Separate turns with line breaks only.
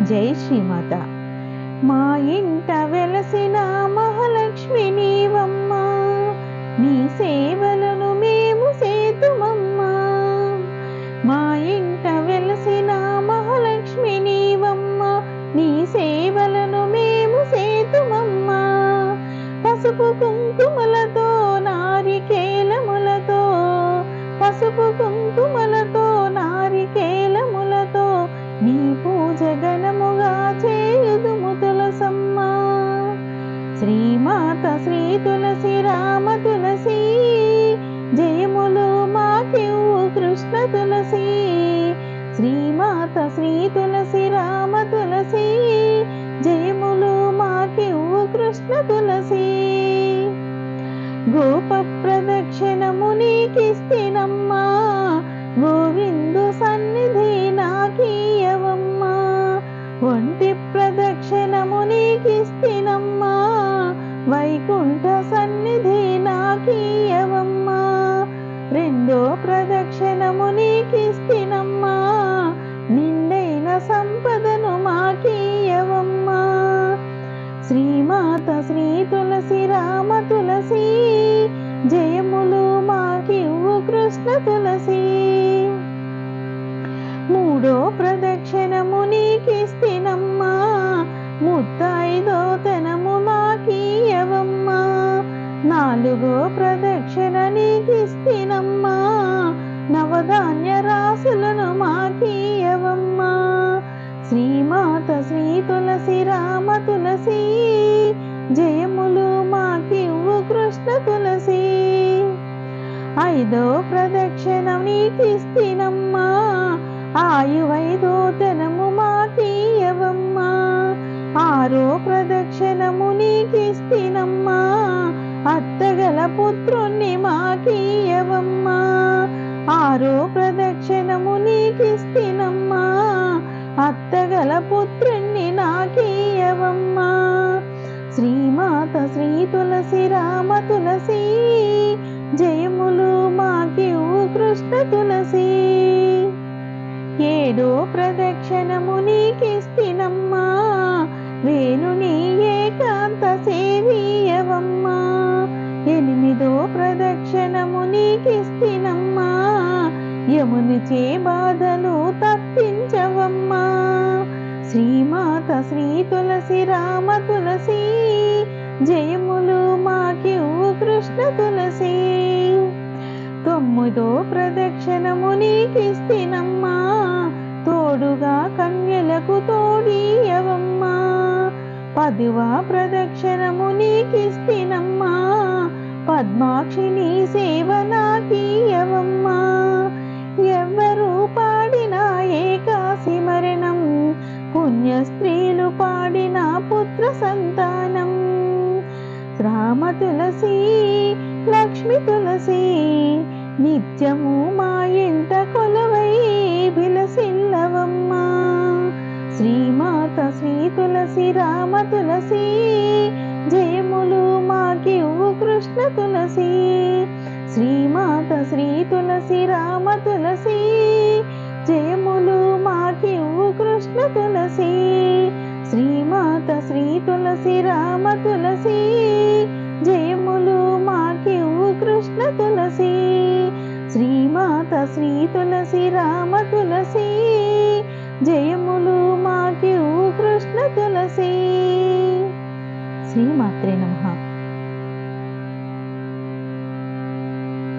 జై శ్రీమాత. మా ఇంట వెలసిన మహాలక్ష్మి నీవమ్మా నీ సేవలను మేము సేతుమమ్మా మా ఇంట వెలసిన మహాలక్ష్మి నీవమ్మా నీ సేవలను మేము సేతుమమ్మా పసుపు కుంకుమ కృష్ణ తులసి గోప ప్రదక్షిణము నీకిస్తినమ్మా గోవిందు సన్నిధి నాకీయవమ్మా. ఒంటి ప్రదక్షిణము నీకిస్తినమ్మా వైకుంఠ సన్నిధి నాకీయవమ్మా. రెండో ప్రదక్షిణము నీకిస్తినమ్మా నిండైన సంపదను మాకీయవమ్మా. శ్రీమాత శ్రీ తులసి రామ తులసి. జయములు మాకివ్వు కృష్ణ తులసి. మూడో ప్రదక్షిణము నీకిస్తినమ్మా. ముత్తైదో తనము మాకీయవమ్మా నాలుగో ప్రదక్షిణ నీకిస్తినమ్మా. నవధాన్య ఐదో ప్రదక్షిణం నీకిస్తినమ్మా ఆయువైదో తనము మాకీయవమ్మా ఆరో ప్రదక్షిణము నీకిస్తినమ్మా అత్తగల పుత్రుణ్ణి మాకీయవమ్మా ఆరో ప్రదక్షిణము నీకిస్తినమ్మా అత్తగల పుత్రుణ్ణి నాకీయవమ్మా శ్రీమాత శ్రీ తులసి రామ తులసి ఏదో ప్రదక్షిణము నీకిస్తినమ్మా. వేణుని ఏకాంత సేవీయవమ్మా. ఎనిమిదో ప్రదక్షిణము నీకిస్తినమ్మా. యమునిచే బాధలు తప్పించవమ్మా. శ్రీమాత శ్రీ తులసి రామ తులసి జయములు మాకివ్వు కృష్ణ తులసి. తొమ్మిదో ప్రదక్షిణము నీకిస్తినమ్మా. తోడుగా కన్యలకు తోడీయవమ్మా. పదివా ప్రదక్షిణము నీకిస్తినమ్మా. పద్మాక్షిని సేవ నాకీయవమ్మా. ఎవ్వరూ పాడిన ఏకాశి మరణం. పుణ్య స్త్రీలు పాడిన పుత్ర సంతానం. రామ తులసి లక్ష్మి తులసి నిత్యము మా ఇంట కొలవై బిలసి. శ్రీమాత శ్రీ తులసి రామ తులసి జయములు మాకివ్వు కృష్ణ తులసి. శ్రీమాత శ్రీ తులసి రామ తులసి జయములు మాకివ్వు కృష్ణ తులసి. శ్రీమాత శ్రీ తులసి రామ తులసి జయములు మాకివ్వు కృష్ణ తులసి. శ్రీమాత శ్రీ తులసి రామ తులసి జయములు మాకి కృష్ణ తులసి శ్రీమాత్రే నమః